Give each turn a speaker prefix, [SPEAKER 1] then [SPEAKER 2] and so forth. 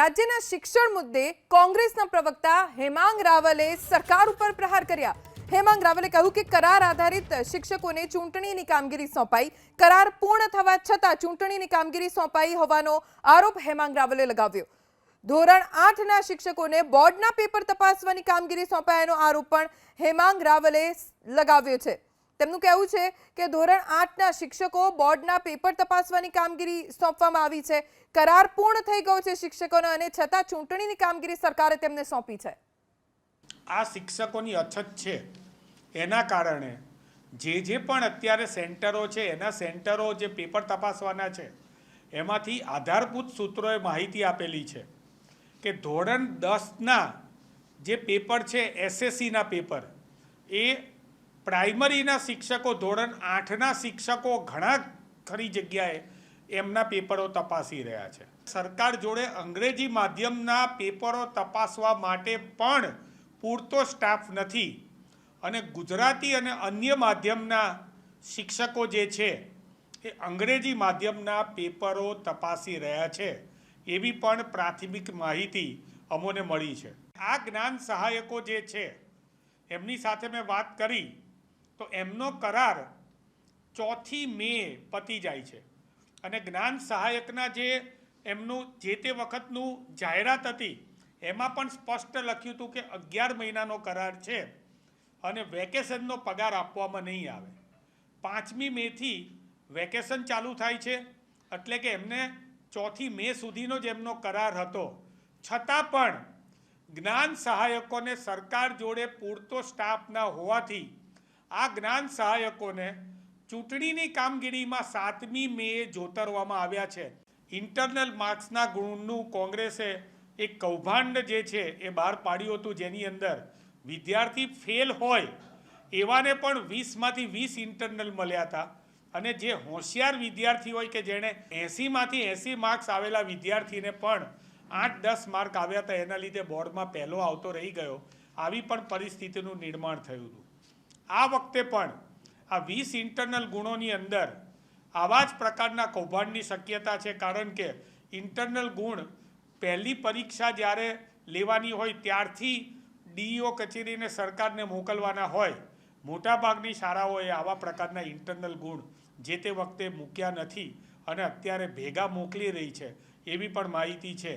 [SPEAKER 1] રાજ્યના શિક્ષણ મુદ્દે કોંગ્રેસના પ્રવક્તા હેમાંગ રાવલે સરકાર ઉપર પ્રહાર કર્યા. હેમાંગ રાવલે કહ્યું કે કરાર આધારિત શિક્ષકોને ચૂંટણીની કામગીરી સોંપાઈ. કરાર પૂર્ણ થવા છતાં ચૂંટણીની કામગીરી સોંપાઈ હોવાનો આરોપ હેમાંગ રાવલે લગાવ્યો. ધોરણ આઠના શિક્ષકોને બોર્ડના પેપર તપાસવાની કામગીરી સોંપાયાનો આરોપ પણ હેમાંગ રાવલે લગાવ્યો છે. તેમનું કહેવું છે કે ધોરણ આઠના શિક્ષકો બોર્ડના પેપર તપાસવાની કામગીરી સોંપવામાં આવી છે. કરાર પૂર્ણ થઈ ગયો છે શિક્ષકોનો અને છતાં ચૂંટણીની કામગીરી સરકારે તેમને સોંપી છે.
[SPEAKER 2] આ શિક્ષકોની અછત છે. એના કારણે જે જે પણ અત્યારે સેન્ટરો છે, એના સેન્ટરો જે પેપર તપાસવાના છે, એમાંથી આધારભૂત સૂત્રોએ માહિતી આપેલી છે કે ધોરણ દસના જે પેપર છે, એસએસસીના પેપર, એ પ્રાઇમરીના શિક્ષકો, ધોરણ આઠના શિક્ષકો ઘણા ખરી જગ્યાએ એમના પેપરો તપાસી રહ્યા છે. સરકાર જોડે અંગ્રેજી માધ્યમના પેપરો તપાસવા માટે પણ પૂરતો સ્ટાફ નથી અને ગુજરાતી અને અન્ય માધ્યમના શિક્ષકો જે છે એ અંગ્રેજી માધ્યમના પેપરો તપાસી રહ્યા છે. એવી પણ પ્રાથમિક માહિતી અમોને મળી છે. આ જ્ઞાન સહાયકો જે છે, એમની સાથે મેં વાત કરી તો એમનો કરાર ચોથી મે પતી જાય છે. અને જ્ઞાન સહાયકના જે એમનું જે તે વખતનું જાહેરાત હતી, એમાં પણ સ્પષ્ટ લખ્યું હતું કે અગિયાર મહિનાનો કરાર છે અને વેકેશનનો પગાર આપવામાં નહીં આવે. પાંચમી મેથી વેકેશન ચાલુ થાય છે, એટલે કે એમને ચોથી મે સુધીનો જ એમનો કરાર હતો. છતાં પણ જ્ઞાન સહાયકોને સરકાર જોડે પૂરતો સ્ટાફ ના હોવાથી આ જ્ઞાન સહાયકોને ચૂંટણીની કામગીરીમાં સાતમી મેએ જોતરવામાં આવ્યા છે. ઇન્ટરનલ માર્ક્સના ગુણનું કોંગ્રેસે એક કૌભાંડ જે છે એ બહાર પાડ્યું હતું જેની અંદર વિદ્યાર્થી ફેલ હોય એવાને પણ વીસમાંથી વીસ ઇન્ટરનલ મળ્યા હતા. અને જે હોશિયાર વિદ્યાર્થી હોય કે જેણે એંસીમાંથી એંસી માર્ક્સ આવેલા વિદ્યાર્થીને પણ આઠ દસ માર્ક આવ્યા હતા. એના લીધે બોર્ડમાં પહેલો આવતો રહી ગયો. આવી પણ પરિસ્થિતિનું નિર્માણ થયું હતું. આ વખતે પણ આ વીસ ઇન્ટરનલ ગુણોની અંદર આવા જ પ્રકારના કૌભાંડની શક્યતા છે. કારણ કે ઇન્ટરનલ ગુણ પહેલી પરીક્ષા જ્યારે લેવાની હોય ત્યારથી ડીઈઓ કચેરીને સરકારને મોકલવાના હોય, મોટાભાગની શાળાઓએ આવા પ્રકારના ઇન્ટરનલ ગુણ જે તે વખતે મૂક્યા નથી અને અત્યારે ભેગા મોકલી રહી છે એવી પણ માહિતી છે.